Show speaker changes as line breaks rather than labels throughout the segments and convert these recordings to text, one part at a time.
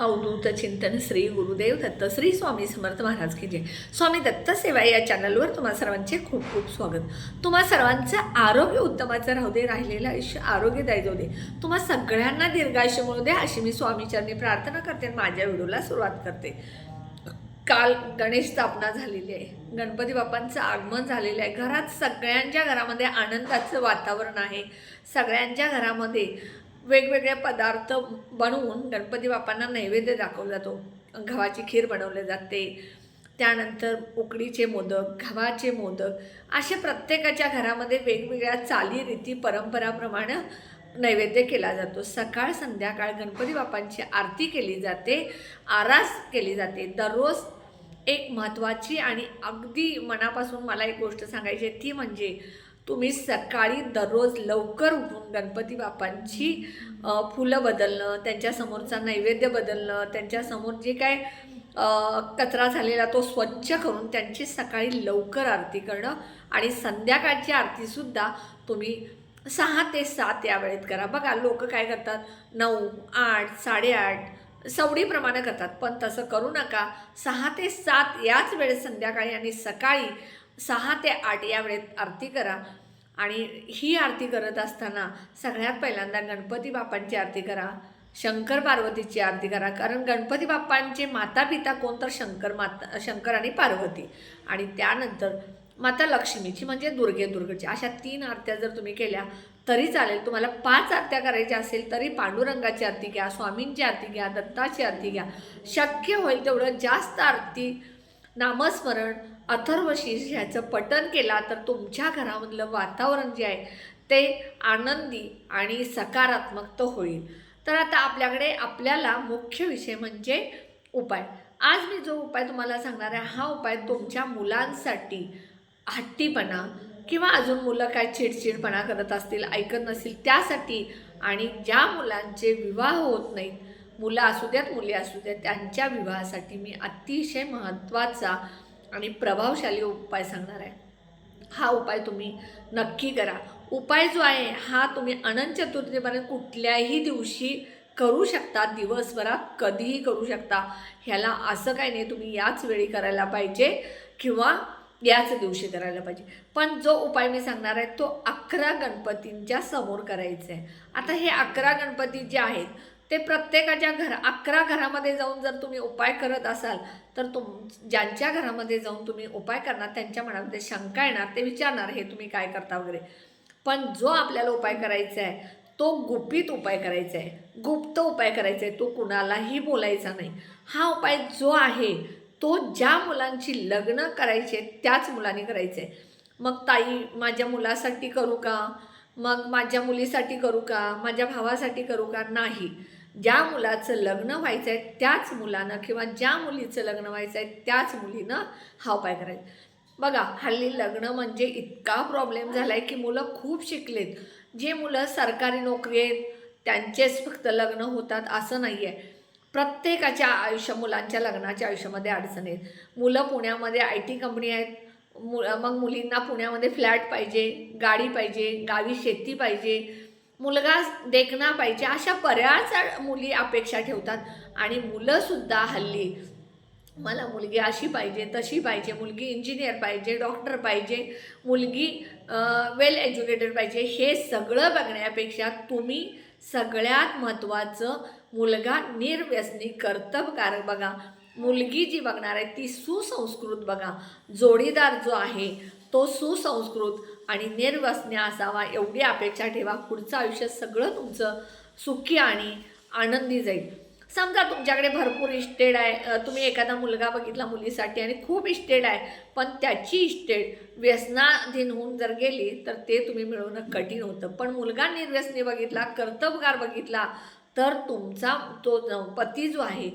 अवधूत चिंतन श्री गुरुदेव दत्त श्री स्वामी समर्थ महाराज की जय. स्वामी दत्त सेवा या चॅनलवर तुम्हा सर्वांचे खूप खूप स्वागत. तुम्हा सर्वांचं आरोग्य उत्तमाचं राहू दे राहिलेलं आयुष्य आरोग्यदायी जाऊ दे. तुम्हा सगळ्यांना दीर्घायुष्य मिळू दे अशी मी स्वामीचरणी प्रार्थना करते आणि माझ्या व्हिडिओला सुरुवात करते. काल गणेश स्थापना झालेली आहे. गणपती बाप्पांचं आगमन झालेलं आहे. घरात सगळ्यांच्या घरामध्ये आनंदाचं वातावरण आहे. सगळ्यांच्या घरामध्ये वेगवेगळे पदार्थ बनवून गणपती बाप्पांना नैवेद्य दाखवला जातो गव्हाची खीर बनवली जाते. त्यानंतर उकडीचे मोदक गव्हाचे मोदक असे प्रत्येकाच्या घरामध्ये वेगवेगळ्या चालीरीती परंपराप्रमाणे नैवेद्य केला जातो. सकाळ संध्याकाळ गणपती बाप्पांची आरती केली जाते. आरास केली जाते. दररोज एक महत्त्वाची आणि अगदी मनापासून मला एक गोष्ट सांगायची आहे. ती म्हणजे तुम्ही सकाळी दररोज लवकर उठून गणपती बाप्पांची फुलं बदलणं त्यांच्यासमोरचा नैवेद्य बदलणं त्यांच्यासमोर जे काय कचरा झालेला तो स्वच्छ करून त्यांची सकाळी लवकर आरती करणं आणि संध्याकाळची आरतीसुद्धा तुम्ही सहा ते सात या वेळेत करा. बघा लोक काय करतात? नऊ आठ साडेआठ सवडीप्रमाणे करतात. पण तसं करू नका. सहा ते सात याच वेळेत संध्याकाळी आणि सकाळी सहा ते आठ या वेळेत आरती करा. आणि ही आरती करत असताना सगळ्यात पहिल्यांदा गणपती बाप्पांची आरती करा. शंकर पार्वतीची आरती करा. कारण गणपती बाप्पांचे माता पिता कोण तर शंकर माता शंकर आणि पार्वती. आणि त्यानंतर माता लक्ष्मीची म्हणजे दुर्गे दुर्गेची. अशा तीन आरत्या जर तुम्ही केल्या तरी चालेल. तुम्हाला पाच आरत्या करायच्या असेल तरी पांडुरंगाची आरती घ्या स्वामींची आरती घ्या दत्ताची आरती घ्या. शक्य होईल तेवढं जास्त आरती नामस्मरण अथर्वशीष ह्याचं पठन केला तर तुमच्या घरामधलं वातावरण जे आहे ते आनंदी आणि सकारात्मक तर होईल. तर आता आपल्याकडे आपल्याला मुख्य विषय म्हणजे उपाय. आज मी जो उपाय तुम्हाला सांगणार आहे हा उपाय तुमच्या मुलांसाठी हट्टीपणा किंवा अजून मुलं काय चिडचिडपणा करत असतील ऐकत नसतील त्यासाठी आणि ज्या मुलांचे विवाह होत नाहीत मुलं असू द्यात मुली असू द्यात त्यांच्या विवाहासाठी मी अतिशय महत्त्वाचा आणि प्रभावशाली उपाय सांगणार आहे. हा उपाय तुम्ही नक्की करा. उपाय जो आहे हा तुम्ही अनंत चतुर्थीपर्यंत कुठल्याही दिवशी करू शकता. दिवसभरात कधीही करू शकता. ह्याला असं काही नाही तुम्ही याच वेळी करायला पाहिजे किंवा याच दिवशी करायला पाहिजे. पण जो उपाय मी सांगणार आहे तो अकरा गणपतींच्या समोर करायचा आहे. आता हे अकरा गणपती जे आहेत ते प्रत्येकाच्या घर अकरा घरामध्ये जाऊन जर तुम्ही उपाय करत असाल तर तुम ज्यांच्या घरामध्ये जाऊन तुम्ही उपाय करणार त्यांच्या मनामध्ये शंका येणार ते विचारणार हे तुम्ही काय करता वगैरे? पण जो आपल्याला उपाय करायचा आहे तो गुपित उपाय करायचा आहे. गुप्त उपाय करायचा आहे. तो कुणालाही बोलायचा नाही. हा उपाय जो आहे तो ज्या मुलांची लग्न करायचे त्याच मुलांनी करायचं आहे. मग ताई माझ्या मुलासाठी करू का? मग माझ्या मुलीसाठी करू का? माझ्या भावासाठी करू का? नाही. ज्या मुलाचं लग्न व्हायचं आहे त्याच मुलानं किंवा ज्या मुलीचं लग्न व्हायचं आहे त्याच मुलीनं हा उपाय करायचा. बघा हल्ली लग्न म्हणजे इतका प्रॉब्लेम झाला आहे की मुलं खूप शिकलेत. जे मुलं सरकारी नोकरी आहेत त्यांचेच फक्त लग्न होतात असं नाही आहे प्रत्येकाच्या आयुष्य मुलांच्या लग्नाच्या आयुष्यामध्ये अडचण आहेत मुलं पुण्यामध्ये आय टी कंपनी आहेत. मु मग मुलींना पुण्यामध्ये फ्लॅट पाहिजे गाडी पाहिजे गावी शेती पाहिजे. मुलगा देखना पाहिजे अशा बऱ्याच मुली अपेक्षा ठेवतात. आणि मुलंसुद्धा हल्ली मला मुलगी अशी पाहिजे तशी पाहिजे मुलगी इंजिनियर पाहिजे डॉक्टर पाहिजे मुलगी वेल एज्युकेटेड पाहिजे हे सगळं बघण्यापेक्षा तुम्ही सगळ्यात महत्त्वाचं मुलगा निर्व्यसनी कर्तबकारक बघा. मुलगी जी बघणार आहे ती सुसंस्कृत बघा. जोडीदार जो आहे तो सुसंस्कृत आणि निर्वसने असावा एवढी अपेक्षा ठेवा. पुढचं आयुष्य सगळं तुमचं सुखी आणि आनंदी जाईल. समजा तुमच्याकडे भरपूर इस्टेड आहे. तुम्ही एखादा मुलगा बघितला मुलीसाठी आणि खूप इस्टेड आहे. पण त्याची इस्टेड व्यसनाधीन होऊन जर गेली तर ते तुम्ही मिळवणं कठीण होतं. पण मुलगा निर्व्यसनी बघितला कर्तबगार बघितला तर तुमचा तो पती जो आहे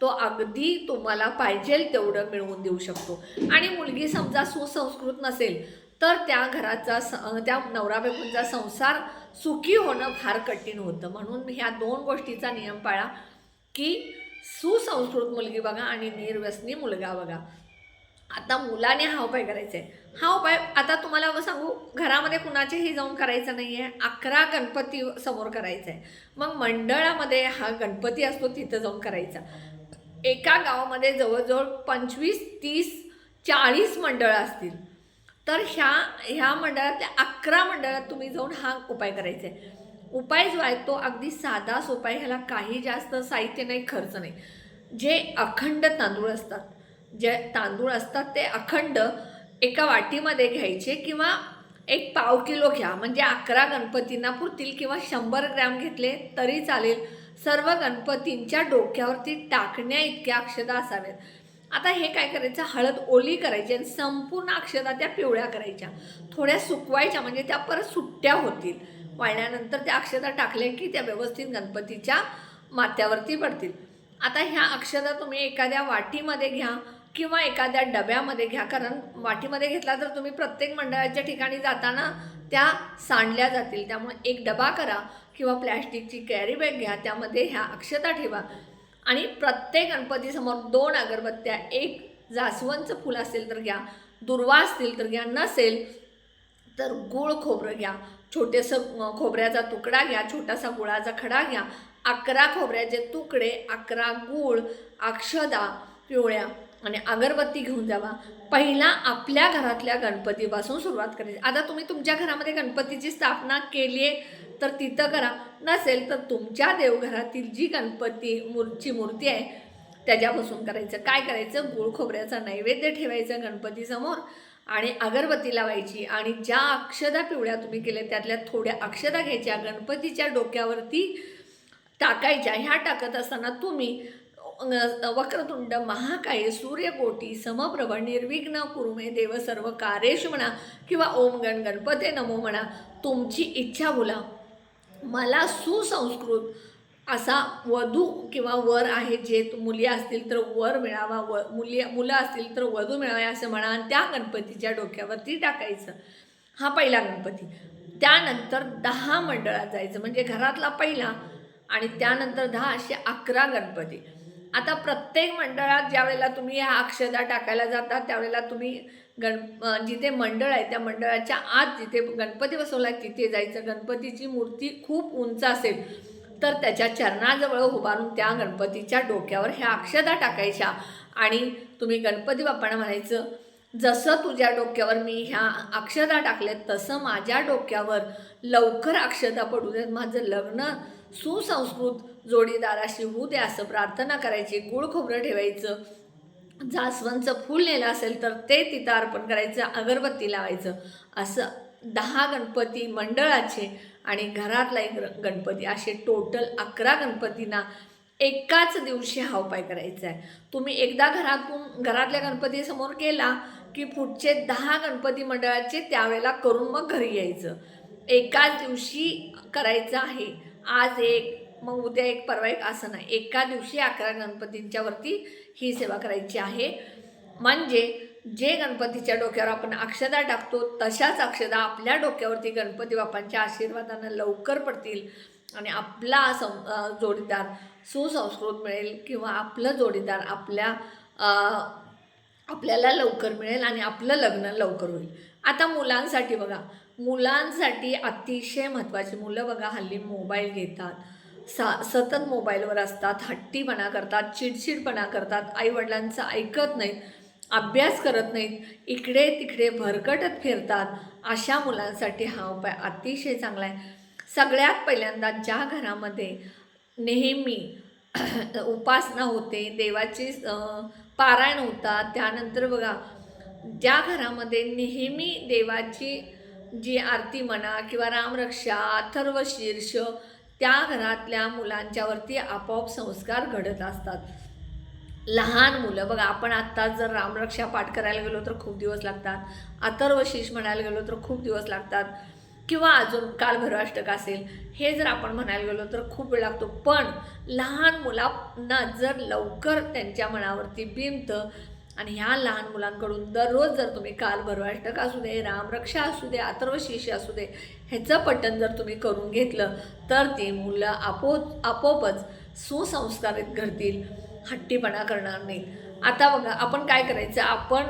तो अगदी तुम्हाला पाहिजेल तेवढं मिळवून देऊ शकतो. आणि मुलगी समजा सुसंस्कृत नसेल तर त्या घराचा स त्या नवरा बायकोंचा संसार सुखी होणं फार कठीण होतं. म्हणून ह्या दोन गोष्टीचा नियम पाळा की सुसंस्कृत मुलगी बघा आणि निर्व्यसनी मुलगा बघा. आता मुलाने हा उपाय करायचा आहे हा उपाय आता तुम्हाला सांगू घरामध्ये कुणाचेही जाऊन करायचं नाही आहे अकरा गणपती समोर करायचा आहे मग मंडळामध्ये हा गणपती असतो तिथं जाऊन करायचा. एका गावामध्ये जवळजवळ पंचवीस तीस चाळीस मंडळं असतील. तर ह्या ह्या मंडळातल्या अकरा मंडळात तुम्ही जाऊन हा उपाय करायचा आहे उपाय जो आहे तो अगदी साधा सोपा आहे. ह्याला काही जास्त साहित्य नाही खर्च नाही. जे अखंड तांदूळ असतात जे तांदूळ असतात ते अखंड एका वाटीमध्ये घ्यायचे किंवा एक पाव किलो घ्या. म्हणजे अकरा गणपतींना पुरतील किंवा शंभर ग्रॅम घेतले तरी चालेल. सर्व गणपतींच्या डोक्यावरती टाकण्या इतक्या अक्षता असाव्यात. आता हे काय करायचं? हळद ओली करायची आणि संपूर्ण अक्षदा त्या पिवळ्या करायच्या. थोड्या सुकवायच्या म्हणजे त्या परत सुट्ट्या होतील. वाळल्यानंतर त्या अक्षता टाकल्या की त्या व्यवस्थित गणपतीच्या माथ्यावरती पडतील. आता ह्या अक्षता तुम्ही एखाद्या वाटीमध्ये घ्या किंवा एखाद्या डब्यामध्ये घ्या. कारण वाटीमध्ये घेतला तर तुम्ही प्रत्येक मंडळाच्या ठिकाणी जाताना त्या सांडल्या जातील. त्यामुळे एक डबा करा. किंवा प्लॅस्टिकची कॅरी बॅग घ्या त्यामध्ये ह्या अक्षता ठेवा. आणि प्रत्येक गणपतीसमोर दोन अगरबत्त्या एक जास्वंदचं फुल असेल तर घ्या दुर्वा असतील तर घ्या नसेल तर गुळ खोबरं घ्या छोटेसं खोबऱ्याचा तुकडा घ्या छोटासा गुळाचा खडा घ्या अकरा खोबऱ्याचे तुकडे अकरा गूळ अक्षदा पिवळ्या. आणि अगरबत्ती घेऊन जावा. पहिला आपल्या घरातल्या गणपतीपासून सुरुवात करायची. आता तुम्ही तुमच्या घरामध्ये गणपतीची स्थापना केली आहे तर तिथं करा. नसेल तर तुमच्या देवघरातील जी गणपती मूर्ची मूर्ती आहे त्याच्यापासून करायचं. काय करायचं? गुळ खोबऱ्याचा नैवेद्य ठेवायचं गणपतीसमोर आणि अगरबत्ती लावायची. आणि ज्या अक्षदा पिवळ्या तुम्ही केल्या त्यातल्या थोड्या अक्षदा घ्यायच्या गणपतीच्या डोक्यावरती टाकायच्या. ह्या टाकत असताना तुम्ही वक्रतुंड महाकाय सूर्यकोटी समप्रभ निर्विघ्न कुरुमे देव सर्व कार्येश म्हणा किंवा ओम गण गणपते नमो म्हणा तुमची इच्छा बोला. मला सुसंस्कृत असा वधू किंवा वर आहे जे मुली असतील तर वर मिळावा व मुली मुलं असतील तर वधू मिळावे असं म्हणा आणि त्या गणपतीच्या डोक्यावरती टाकायचं. हा पहिला गणपती. त्यानंतर दहा मंडळात जायचं म्हणजे घरातला पहिला आणि त्यानंतर दहा असे अकरा गणपती. आता प्रत्येक मंडळात ज्या वेळेला तुम्ही ह्या अक्षदा टाकायला जाता त्यावेळेला तुम्ही गण जिथे मंडळ आहे त्या मंडळाच्या आत जिथे गणपती बसवला आहे तिथे जायचं. गणपतीची मूर्ती खूप उंच असेल तर त्याच्या चरणाजवळ उभारून त्या गणपतीच्या डोक्यावर ह्या अक्षदा टाकायच्या. आणि तुम्ही गणपती बाप्पांना म्हणायचं जसं तुझ्या डोक्यावर मी ह्या अक्षदा टाकल्यात तसं माझ्या डोक्यावर लवकर अक्षदा पडू देत. माझं लग्न सुसंस्कृत जोडीदाराशी होऊ दे असं प्रार्थना करायची गुळ खोबरं ठेवायचं जास्वंदचं फूल नेलं असेल तर ते तिथं अर्पण करायचं अगरबत्ती लावायचं असं दहा गणपती मंडळाचे आणि घरातला एक गणपती असे टोटल अकरा गणपतींना एकाच दिवशी हा उपाय करायचा आहे तुम्ही एकदा घरातून घरातल्या गणपतीसमोर केला की पुढचे दहा गणपती मंडळाचे त्यावेळेला करून मग घरी यायचं. एकाच दिवशी करायचं आहे. आज एक मग उद्या एक परवा एक असं नाही. एका दिवशी अकरा गणपतींच्या वरती ही सेवा करायची आहे. म्हणजे जे गणपतीच्या डोक्यावर आपण अक्षदा टाकतो तशाच अक्षदा आपल्या डोक्यावरती गणपती बाप्पांच्या आशीर्वादानं लवकर पडतील आणि आपला सं जोडीदार सुसंस्कृत मिळेल किंवा आपलं जोडीदार आपल्या आपल्याला लवकर मिळेल आणि आपलं लग्न लवकर होईल. आता मुलांसाठी बघा मुलांसाठी अतिशय महत्त्वाची. मुलं बघा हल्ली मोबाईल घेतात. सा सतत मोबाईलवर असतात हट्टीपणा करतात चिडचिडपणा करतात आईवडिलांचं ऐकत नाहीत अभ्यास करत नाहीत इकडे तिकडे भरकटत फिरतात. अशा मुलांसाठी हा उपाय अतिशय चांगला आहे. सगळ्यात पहिल्यांदा ज्या घरामध्ये नेहमी उपासना होते देवाची पारायण होतात त्यानंतर बघा ज्या घरामध्ये नेहमी देवाची जी आरती म्हणा किंवा रामरक्षा अथर्व शीर्ष त्या घरातल्या मुलांच्यावरती आपोआप संस्कार घडत असतात. लहान मुलं बघा आपण आत्ताच जर रामरक्षा पाठ करायला गेलो तर खूप दिवस लागतात. अथर्व शीर्ष म्हणायला गेलो तर खूप दिवस लागतात. किंवा अजून कालभैरवाष्टक असेल हे जर आपण म्हणायला गेलो तर खूप वेळ लागतो. पण लहान मुलांना जर लवकर त्यांच्या मनावरती बिंबतं आणि ह्या लहान मुलांकडून दररोज जर तुम्ही काल भरवाष्टक असू दे रामरक्षा असू दे अथर्वशीर्ष असू दे ह्याचं पठण जर तुम्ही करून घेतलं तर ती मुलं आपो आपोआपच सुसंस्कारित घडतील हट्टीपणा करणार नाहीत. आता बघा आपण काय करायचं? आपण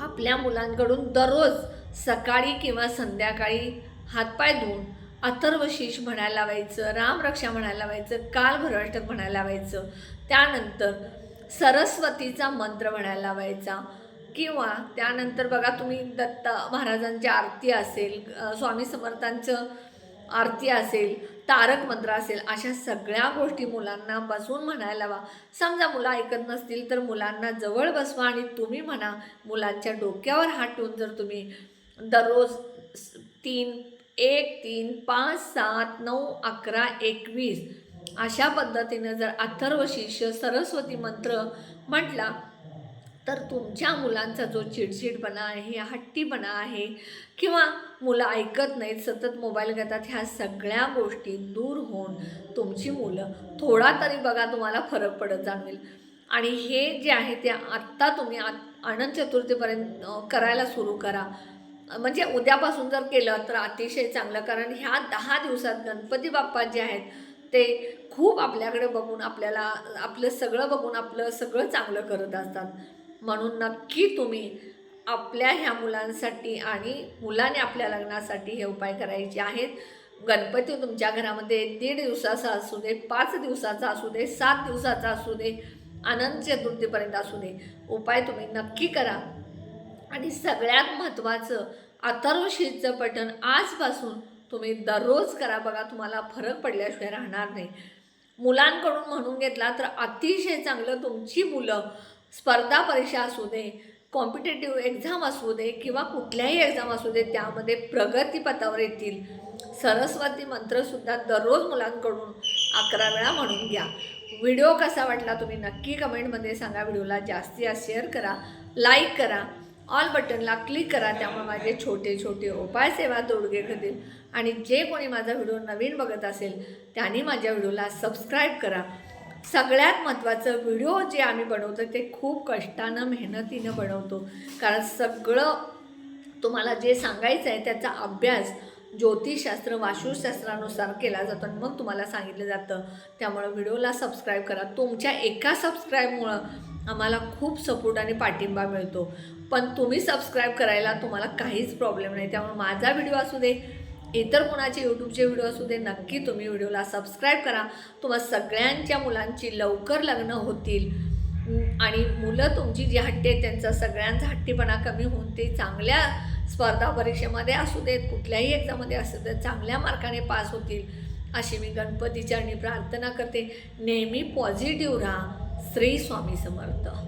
आपल्या मुलांकडून दररोज सकाळी किंवा संध्याकाळी हातपाय धुवून अथर्वशीष म्हणायला लावायचं रामरक्षा म्हणायला लावायचं काल भरवाष्टक म्हणायला लावायचं. त्यानंतर सरस्वतीचा मंत्र म्हणायला लावायचा. किंवा त्यानंतर बघा तुम्ही दत्त महाराजांची आरती असेल स्वामी समर्थांचं आरती असेल तारक मंत्र असेल अशा सगळ्या गोष्टी मुलांना बसवून म्हणायला हवा समजा मुलं ऐकत नसतील तर मुलांना जवळ बसवा आणि तुम्ही म्हणा मुलांच्या डोक्यावर हात ठेवून जर तुम्ही दररोज तीन एक तीन पाच सात नऊ अकरा एकवीस अशा पद्धतीनं जर अथर्वशीर्ष सरस्वती मंत्र म्हटला तर तुमच्या मुलांचा जो चिडचिडपणा आहे हट्टीपणा आहे किंवा मुलं ऐकत नाहीत सतत मोबाईल घेतात ह्या सगळ्या गोष्टी दूर होऊन तुमची मुलं थोडा तरी बघा तुम्हाला फरक पडत जाणवेल. आणि हे जे आहे ते आत्ता तुम्ही आत- अनंत चतुर्थीपर्यंत करायला सुरू करा. म्हणजे उद्यापासून जर केलं तर अतिशय चांगलं कारण ह्या दहा दिवसात गणपती बाप्पा जे आहेत ते खूप आपल्याकडे बघून आपल्याला आपलं सगळं बघून आपलं सगळं चांगलं करत असतात. म्हणून नक्की तुम्ही आपल्या ह्या मुलांसाठी आणि मुलाने आपल्या लग्नासाठी हे उपाय करायचे आहेत. गणपती तुमच्या घरामध्ये दीड दिवसाचा असू दे पाच दिवसाचा असू दे सात दिवसाचा असू दे अनंत चतुर्थीपर्यंत असू दे उपाय तुम्ही नक्की करा. आणि सगळ्यात महत्त्वाचं अथर्वशीचं पठण आजपासून तुम्ही दररोज करा बघा तुम्हाला फरक पडल्याशिवाय राहणार नाही. मुलांकडून म्हणून घेतला तर अतिशय चांगलं तुमची मुलं स्पर्धा परीक्षा असू दे कॉम्पिटेटिव्ह एक्झाम असू दे किंवा कुठल्याही एक्झाम असू दे त्यामध्ये प्रगतीपथावर येतील. सरस्वती मंत्रसुद्धा दररोज मुलांकडून अकरा वेळा म्हणून घ्या. व्हिडिओ कसा वाटला तुम्ही नक्की कमेंटमध्ये सांगा व्हिडिओला जास्ती जास्त शेअर करा लाईक करा ऑल बटनला क्लिक करा त्यामुळे माझे छोटे छोटे उपाय सेवा तोडगे करतील आणि जे कोणी माझा व्हिडिओ नवीन बघत असेल त्यांनी माझ्या व्हिडिओला सबस्क्राईब करा. सगळ्यात महत्त्वाचं व्हिडिओ जे आम्ही बनवतो ते खूप कष्टानं मेहनतीनं बनवतो. कारण सगळं तुम्हाला जे सांगायचं आहे त्याचा अभ्यास ज्योतिषशास्त्र वास्तुशास्त्रानुसार केला जातो आणि मग तुम्हाला सांगितलं जातं. त्यामुळं व्हिडिओला सबस्क्राईब करा. तुमच्या एका सबस्क्राईबमुळं आम्हाला खूप सपोर्ट आणि पाठिंबा मिळतो. पण तुम्ही सबस्क्राईब करायला तुम्हाला काहीच प्रॉब्लेम नाही. त्यामुळे माझा व्हिडिओ असू दे इतर कोणाचे यूट्यूबचे व्हिडिओ असू दे नक्की तुम्ही व्हिडिओला सबस्क्राईब करा. तुम्हा सगळ्यांच्या मुलांची लवकर लग्न होतील. आणि मुलं तुमची जी हट्टी आहेत त्यांचा सगळ्यांचा हट्टीपणा कमी होऊन ते चांगल्या स्पर्धा परीक्षेमध्ये असू देत कुठल्याही एक्झाममध्ये असू देत चांगल्या मार्काने पास होतील. अशी मी गणपतीच्या आणि प्रार्थना करते. नेहमी पॉझिटिव्ह राहा. श्री स्वामी समर्थ.